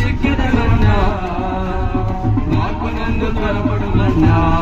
చిక్కిన నాకు నన్ను త్వరపడు అన్నా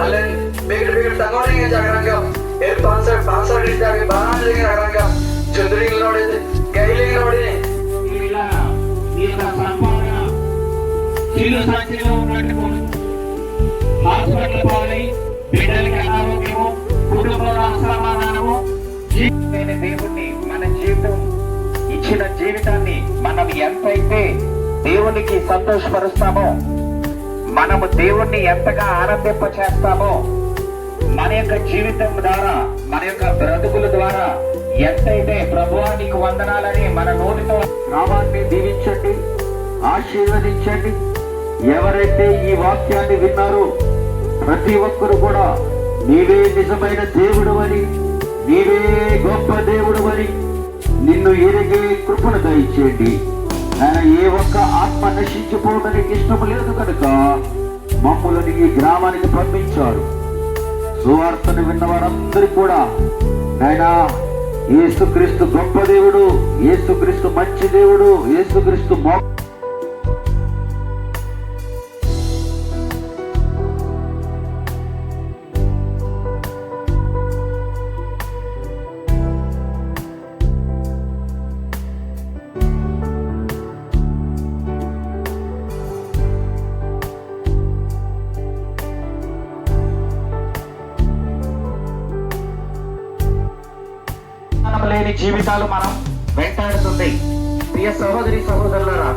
మళ్ళీ బిగడు బిగడు తగ్గనే జాగ్రత్తగా ఏ పాన్సర్ పాన్సర్ ఇచ్చారు బాగా జాగ్రత్తగా. చంద్రుడికి నోడేది గైలికి నోడేది ఇలా ఈ యొక్క సంపాదన కీలు దేవుణ్ణి మన జీవితం ఇచ్చిన జీవితాన్ని మనం ఎంతైతే దేవునికి సంతోషపరుస్తామో మనము దేవుణ్ణి ఎంతగా ఆనందింప చేస్తామో మన యొక్క జీవితం ద్వారా మన యొక్క బ్రతుకుల ద్వారా ఎంతైతే ప్రభువా నీకు వందనాలని మన నోటితో నామాన్ని దీవించండి ఆశీర్వదించండి. ఎవరైతే ఈ వాక్యాన్ని విన్నారో ప్రతి ఒక్కరు కూడా నీవే నిజమైన దేవుడు అని నీవే గొప్ప దేవుడు అని నిన్ను ఎరిగే కృపను దయచేయండి. ఆయన ఏ ఒక్క ఆత్మ నశించిపోవడానికి ఇష్టం లేదు కనుక మమ్ములని ఈ గ్రామానికి పంపించారు. సువార్తను విన్న వారందరూ కూడా ఆయన ఏసుక్రీస్తు గొప్ప దేవుడు ఏసుక్రీస్తు మంచి దేవుడు ఏసుక్రీస్తు మో జీవితాలు మనం వెంటాడుతుంది ప్రియ సహోదరి సహోదరులరా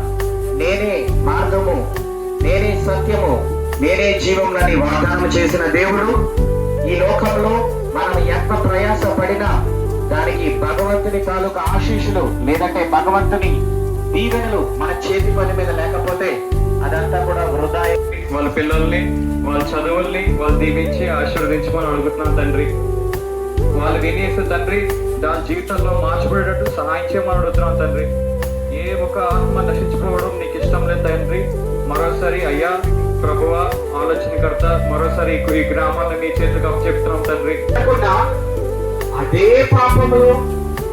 నేనే మార్గము నేనే సత్యము నేనే జీవములని వాగ్దానం చేసిన దేవుడు. ఈ లోకంలో మనం ఎంత ప్రయాస పడినా దానికి భగవంతుని తాలూకు ఆశీస్సులు లేదంటే భగవంతుని దీవెనలు మన చేతి పని మీద లేకపోతే అదంతా కూడా వృధా. వాళ్ళ పిల్లల్ని వాళ్ళ చదువుల్ని వాళ్ళు దీవించి ఆశీర్వదించమని అడుగుతున్నాను తండ్రి. వాళ్ళు వినేసి తండ్రి దాని జీవితంలో మార్చబడేటట్టు సహాయం చేయమని అడుగుతున్నాం తండ్రి. ఏ ఒక ఆత్మ నశించుకోవడం నీకు ఇష్టం లేదు తండ్రి. మరోసారి అయ్యా ప్రభువ ఆలోచనకర్త మరోసారి ఈ- గ్రామాన్ని నీ చేతికి చెప్తున్నాం తండ్రి. అదే పాపంలో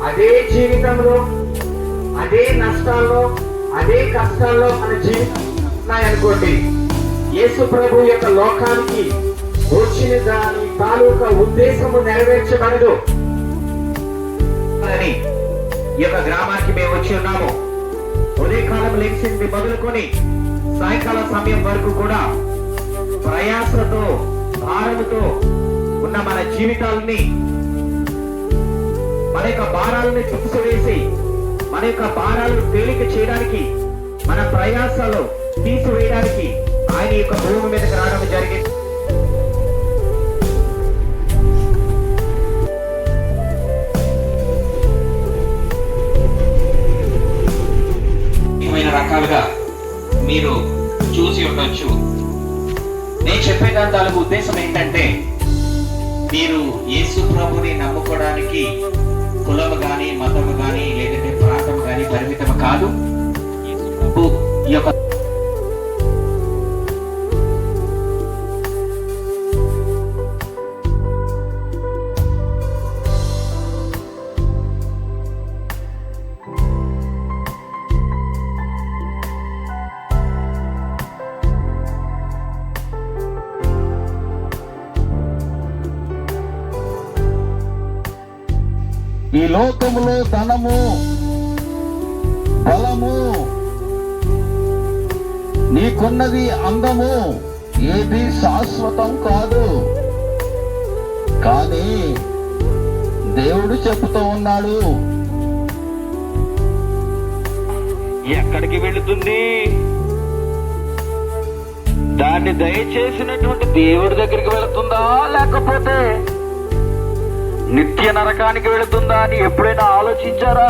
అదే జీవితంలో అదే నష్టాల్లో అదే కష్టాల్లో మన జీవితం అనుకోండి. యేసు ప్రభు యొక్క లోకానికి వచ్చిన దాని తాలూకా ఉద్దేశము నెరవేర్చబడదు. అని ఈ యొక్క గ్రామానికి మేము వచ్చి ఉన్నాము. ఉదయకాలం లేచింది మొదలుకొని సాయంకాల సమయం వరకు కూడా ప్రయాసతో భారముతో ఉన్న మన జీవితాలని మన యొక్క భారాలను తీసివేసి మన యొక్క భారాలను తేలిక చేయడానికి మన ప్రయాసాలు తీసివేయడానికి ఆయన యొక్క భూమి మీదకి రావడం జరిగింది. అనేకమైన మీరు చూసి ఉండొచ్చు. నేను చెప్పే దాని తాలూకు ఉద్దేశం ఏంటంటే మీరు యేసు ప్రభుని నమ్ముకోవడానికి కులము కానీ మతము కానీ లేదంటే ప్రాంతం కానీ పరిమితం కాదు. ఈ యొక్క ఈ లోకములో ధనము బలము నీకున్నది అందము ఏది శాశ్వతం కాదు. కానీ దేవుడు చెబుతూ ఉన్నాడు ఎక్కడికి వెళుతుంది? దాన్ని దయచేసినటువంటి దేవుడి దగ్గరికి వెళుతుందా? లేకపోతే నిత్య నరకానికి వెళుతుందా అని ఎప్పుడైనా ఆలోచించారా?